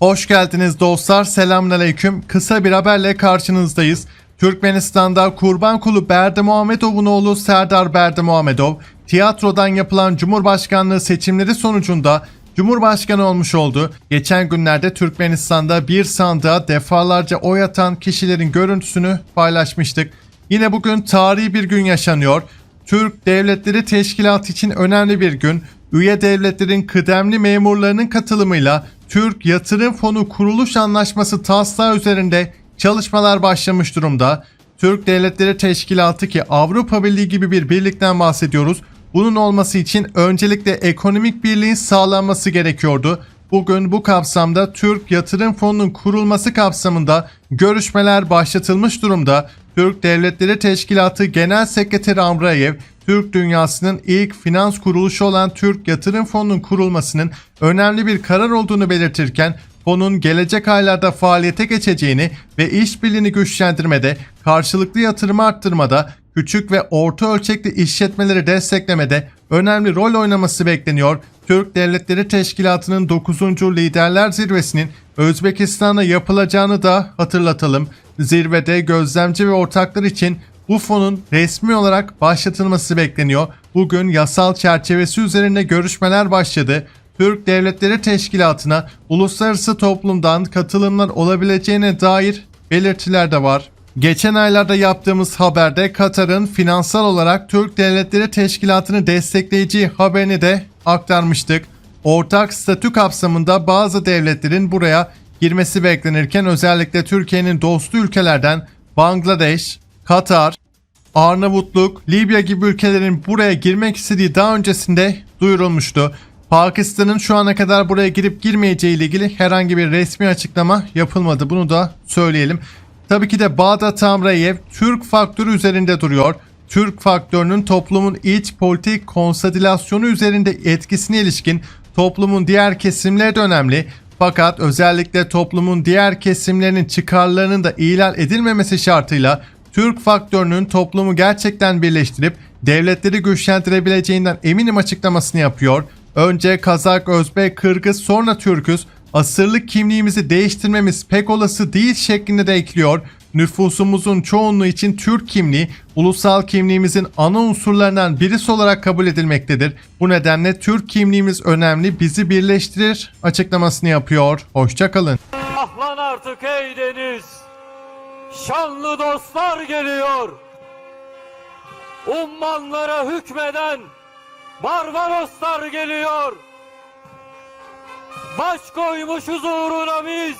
Hoş geldiniz dostlar. Selamünaleyküm. Kısa bir haberle karşınızdayız. Türkmenistan'da Kurban Kulu Berdi Muhammedov'un oğlu Serdar Berdi Muhammedov, tiyatrodan yapılan Cumhurbaşkanlığı seçimleri sonucunda Cumhurbaşkanı olmuş oldu. Geçen günlerde Türkmenistan'da bir sandığa defalarca oy atan kişilerin görüntüsünü paylaşmıştık. Yine bugün tarihi bir gün yaşanıyor. Türk Devletleri Teşkilatı için önemli bir gün. Üye devletlerin kıdemli memurlarının katılımıyla Türk Yatırım Fonu Kuruluş Anlaşması taslağı üzerinde çalışmalar başlamış durumda. Türk Devletleri Teşkilatı ki Avrupa Birliği gibi bir birlikten bahsediyoruz. Bunun olması için öncelikle ekonomik birliğin sağlanması gerekiyordu. Bugün bu kapsamda Türk Yatırım Fonu'nun kurulması kapsamında görüşmeler başlatılmış durumda. Türk Devletleri Teşkilatı Genel Sekreteri Amrayev, Türk dünyasının ilk finans kuruluşu olan Türk Yatırım Fonu'nun kurulmasının önemli bir karar olduğunu belirtirken fonun gelecek aylarda faaliyete geçeceğini ve işbirliğini güçlendirmede, karşılıklı yatırımı arttırmada, küçük ve orta ölçekli işletmeleri desteklemede önemli rol oynaması bekleniyor. Türk Devletleri Teşkilatı'nın 9. Liderler Zirvesi'nin Özbekistan'da yapılacağını da hatırlatalım. Zirvede gözlemci ve ortaklar için bu fonun resmi olarak başlatılması bekleniyor. Bugün yasal çerçevesi üzerinde görüşmeler başladı. Türk Devletleri Teşkilatı'na uluslararası toplumdan katılımlar olabileceğine dair belirtiler de var. Geçen aylarda yaptığımız haberde Katar'ın finansal olarak Türk Devletleri Teşkilatı'nı destekleyeceği haberini de aktarmıştık. Ortak statü kapsamında bazı devletlerin buraya girmesi beklenirken özellikle Türkiye'nin dostu ülkelerden Bangladeş, Katar, Arnavutluk, Libya gibi ülkelerin buraya girmek istediği daha öncesinde duyurulmuştu. Pakistan'ın şu ana kadar buraya girip girmeyeceği ile ilgili herhangi bir resmi açıklama yapılmadı. Bunu da söyleyelim. Tabii ki de Bağdat Amrayev Türk faktörü üzerinde duruyor. Türk faktörünün toplumun iç politik konsolidasyon üzerinde etkisine ilişkin toplumun diğer kesimleri de önemli. Fakat özellikle toplumun diğer kesimlerinin çıkarlarının da ihlal edilmemesi şartıyla Türk faktörünün toplumu gerçekten birleştirip devletleri güçlendirebileceğinden eminim açıklamasını yapıyor. Önce Kazak, Özbek, Kırgız sonra Türküz. Asırlık kimliğimizi değiştirmemiz pek olası değil şeklinde de ekliyor. Nüfusumuzun çoğunluğu için Türk kimliği ulusal kimliğimizin ana unsurlarından birisi olarak kabul edilmektedir. Bu nedenle Türk kimliğimiz önemli, bizi birleştirir açıklamasını yapıyor. Hoşçakalın. Ahlan artık ey deniz. Şanlı dostlar geliyor. Ummanlara hükmeden Barbaroslar geliyor. Baş koymuşuz uğruna biz.